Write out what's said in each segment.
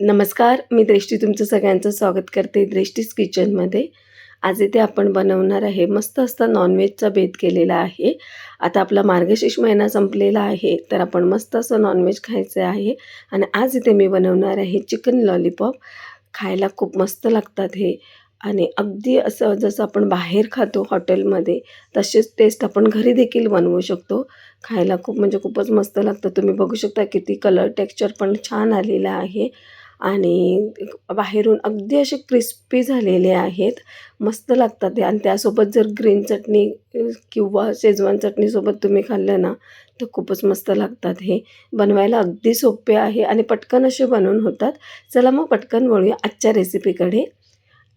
नमस्कार मी दृष्टी तुमचं सगळ्यांचं स्वागत करते दृष्टीज किचनमध्ये. आज इथे आपण बनवणार आहे मस्त असं नॉनव्हेजचा बेत केलेला आहे. आता आपला मार्गशीर्ष महिना संपलेला आहे तर आपण मस्त असं नॉनव्हेज खायचं आहे. आणि आज इथे मी बनवणार आहे चिकन लॉलीपॉप खायला खूप मस्त लागतात हे. आणि अगदी असं जसं आपण बाहेर खातो हॉटेलमध्ये तसेच टेस्ट आपण घरी देखील बनवू शकतो. खायला खूप म्हणजे खूपच मस्त लागतं. तुम्ही बघू शकता किती कलर टेक्स्चर पण छान आलेलं आहे. आणि बाहेरून अगदी असे क्रिस्पी झालेले आहेत. मस्त लागतात ते. आणि त्यासोबत जर ग्रीन चटणी किंवा शेजवान चटणीसोबत तुम्ही खाल्लं ना तर खूपच मस्त लागतात हे. बनवायला अगदी सोपे आहे आणि पटकन असे बनवून होतात. चला मग पटकन वळूया आजच्या रेसिपीकडे.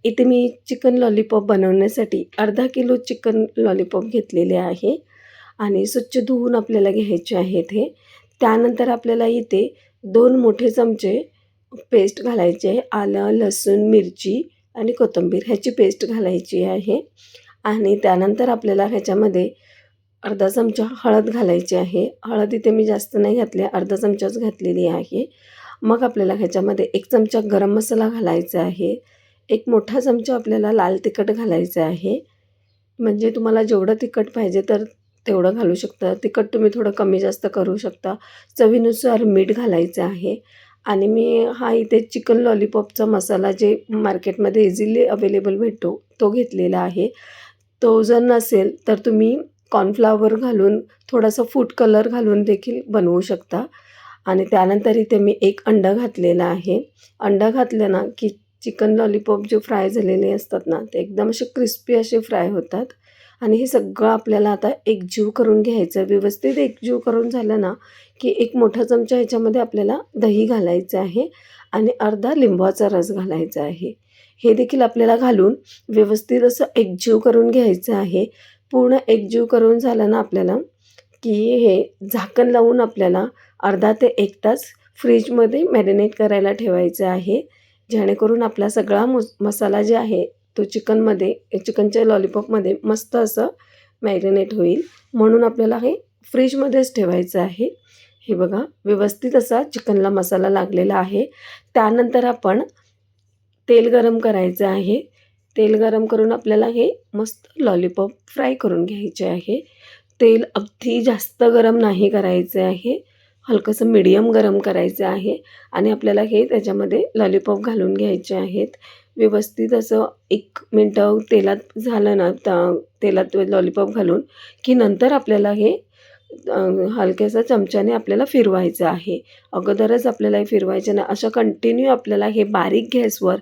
इथे मी चिकन लॉलीपॉप बनवण्यासाठी अर्धा किलो चिकन लॉलीपॉप घेतलेले आहे. आणि स्वच्छ धुवून आपल्याला घ्यायचे आहेत हे. त्यानंतर आपल्याला इथे दोन मोठे चमचे पेस्ट घालायची आहे. आलं लसूण मिरची आणि कोथिंबीर ह्याची पेस्ट घालायची आहे. आणि त्यानंतर आपल्याला ह्याच्यामध्ये अर्धा चमचा हळद घालायची आहे. हळद इथे मी जास्त नाही घातली अर्धा चमचाच घातलेली आहे. मग आपल्याला ह्याच्यामध्ये एक चमचा गरम मसाला घालायचा आहे. एक मोठा चमचा आपल्याला लाल तिखट घालायचं आहे. म्हणजे तुम्हाला जेवढं तिखट पाहिजे तर तेवढं घालू शकता. तिखट तुम्ही थोडं कमी जास्त करू शकता. चवीनुसार मीठ घालायचं आहे. आणि मी हा इथे चिकन लॉलीपॉपचा मसाला जे मार्केटमध्ये इझिली अवेलेबल भेटतो तो घेतलेला आहे. तो जर नसेल तर तुम्ही कॉर्नफ्लावर घालून थोडासा फूड कलर घालून देखील बनवू शकता. आणि त्यानंतर इथे मी एक अंडं घातलेलं आहे. अंडं घातलं ना की चिकन लॉलीपॉप जे फ्राय झालेले असतात ना ते एकदम असे क्रिस्पी असे फ्राय होतात. आणि हे सगळं आपल्याला आता एकजीव करून घ्यायचं व्यवस्थित एकजीव करून झालं ना की एक मोठा चमचा ह्याच्यामध्ये आपल्याला दही घालायचं आहे आणि अर्धा लिंबाचा रस घालायचा आहे. हे देखील आपल्याला घालून व्यवस्थित असं एकजीव करून घ्यायचं आहे. पूर्ण एकजीव करून झालं ना आपल्याला की हे झाकण लावून आपल्याला अर्धा ते एक तास फ्रीजमध्ये मॅरिनेट करायला ठेवायचं आहे. जेणेकरून आपला सगळा मसाला जे आहे तो चिकनमध्ये चिकनच्या लॉलीपॉपमध्ये मस्त असं मॅरिनेट होईल. म्हणून आपल्याला हे फ्रीजमध्येच ठेवायचं आहे. हे बघा व्यवस्थित असा चिकनला मसाला लागलेला आहे. त्यानंतर आपण तेल गरम करायचं आहे. तेल गरम करून आपल्याला हे मस्त लॉलीपॉप फ्राय करून घ्यायचे आहे. तेल अगदी जास्त गरम नाही करायचे आहे. हलकंसं मिडियम गरम करायचं आहे. आणि आपल्याला हे त्याच्यामध्ये लॉलीपॉप घालून घ्यायचे आहेत. व्यवस्थित असं एक मिनटं तेलात झालं ना त्या तेलात लॉलीपॉप घालून की नंतर आपल्याला हे हलक्यासा चमच्याने आपल्याला फिरवायचं आहे. अगोदरच आपल्याला हे फिरवायचं नाही. असं कंटिन्यू आपल्याला हे बारीक गॅसवर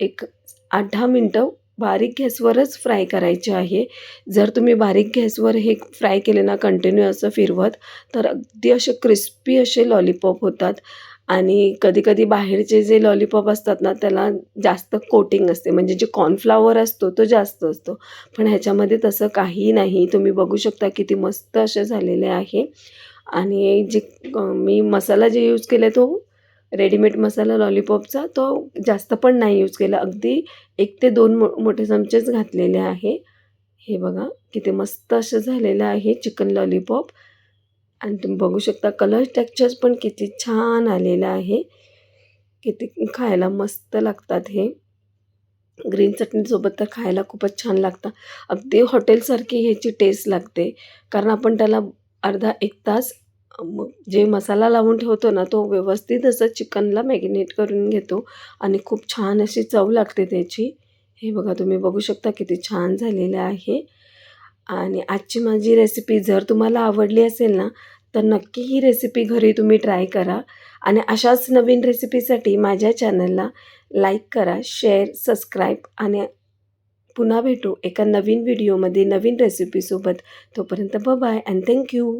एक आठ दहा मिनटं बारीक गॅसवरच फ्राय करायचे आहे. जर तुम्ही बारीक गॅसवर हे फ्राय केले ना कंटिन्यू असं फिरवत तर अगदी असे क्रिस्पी असे लॉलीपॉप होतात. आणि कधीकधी बाहेरचे जे लॉलीपॉप असतात ना त्याला जास्त कोटिंग असते. म्हणजे जे कॉर्नफ्लावर असतो तो जास्त असतो. पण ह्याच्यामध्ये तसं काही नाही. तुम्ही बघू शकता किती मस्त असे झालेले आहे. आणि जे मी मसाला जे यूज केला तो रेडीमेड मसाला लॉलीपॉपचा तो जास्त पण नाही यूज केला. अगदी एक ते दोन मो मोठे चमचेच घातलेले आहे. हे बघा किती मस्त असं झालेलं आहे चिकन लॉलीपॉप आणि तुम्ही बघू शकता कलर टेक्चर्स पण किती छान आलेलं आहे. किती खायला मस्त लागतात हे. ग्रीन चटणीसोबत तर खायला खूपच छान लागतं. अगदी हॉटेलसारखी ह्याची टेस्ट लागते. कारण आपण त्याला अर्धा एक तास जे मसाला लावून ठेवतो ना तो व्यवस्थित असं चिकनला मॅगिनेट करून घेतो. आणि खूप छान अशी चव लागते त्याची. हे बघा तुम्ही बघू शकता किती छान झालेलं आहे. आणि आजची माझी रेसिपी जर तुम्हाला आवडली असेल ना तर नक्की ही रेसिपी घरी तुम्ही ट्राय करा. आणि अशाच नवीन रेसिपीसाठी माझ्या चॅनलला लाईक करा शेअर सबस्क्राईब आणि पुन्हा भेटू एका नवीन व्हिडिओमध्ये नवीन रेसिपीसोबत तोपर्यंत ब बाय अँड थँक्यू